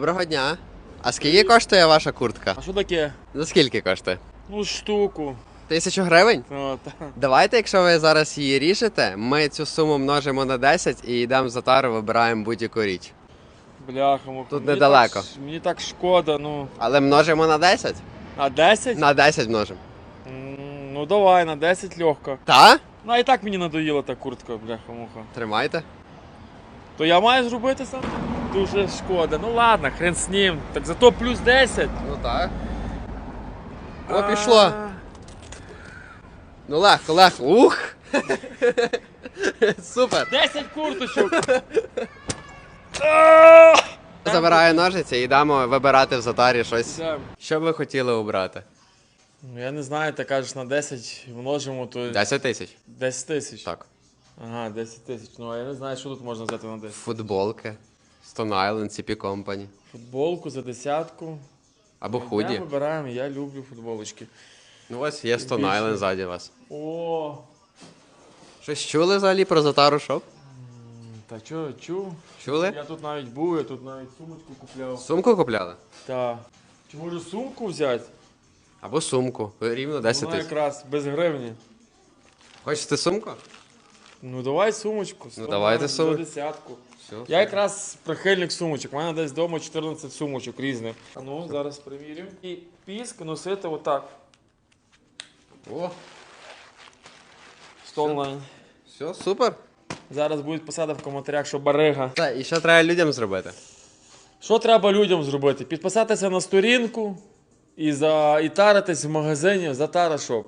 Доброго дня. А скільки коштує ваша куртка? А що таке? За скільки коштує? Ну, штуку. Тисячу гривень? О, та. Давайте, якщо ви зараз її ріжете, ми цю суму множимо на 10 і йдемо в затару, вибираємо будь-яку річ. Бляха, муха. Тут Мені недалеко. так мені так шкода, ну. Але множимо на 10? А 10? На 10 множимо. М, Ну давай, на 10 легко. Та? Ну а і так мені надоїла та куртка, бляха, муха. Тримайте. То я маю зробити сам? Дуже шкода. Ну ладно, хрен з ним. Так зато плюс 10. Ну так. О, пішло. Ну легко, легко. Ух! Супер! 10 курточок. Забираю ножиці і йдемо вибирати в затарі щось. Що б ви хотіли обрати? Ну я не знаю, ти кажеш на 10 множимо, то 10 тисяч. 10 тисяч. Так. Ага, 10 тисяч. Ну а я не знаю, що тут можна взяти на 10. Футболки. Stone Island, CP Company. Футболку за десятку. Або Я худі. вибираємо, я люблю футболочки. Ну ось є Stone Більше. Island ззаді вас. О, Щось чули взагалі про Затару Шоп? та чо, чу? Чули? Я тут навіть був, я тут навіть сумочку купляв. Сумку купляли? Та. Чи може сумку взяти? Або сумку. Рівно 10 Вона тисяч. якраз без гривні. Хочете сумку? Ну давай сумочку. Ну, давайте сумку. За десятку. Все. Я якраз прихильник сумочок. У мене десь вдома 14 сумочок різних. А ну, зараз примірюємо. І піск носити отак. О, Стонлайн. все, супер. Зараз будуть писати в коментарях, що барига. Так, і що треба людям зробити? Що треба людям зробити? Підписатися на сторінку і, за... і таритись в магазині за Тара Шоп.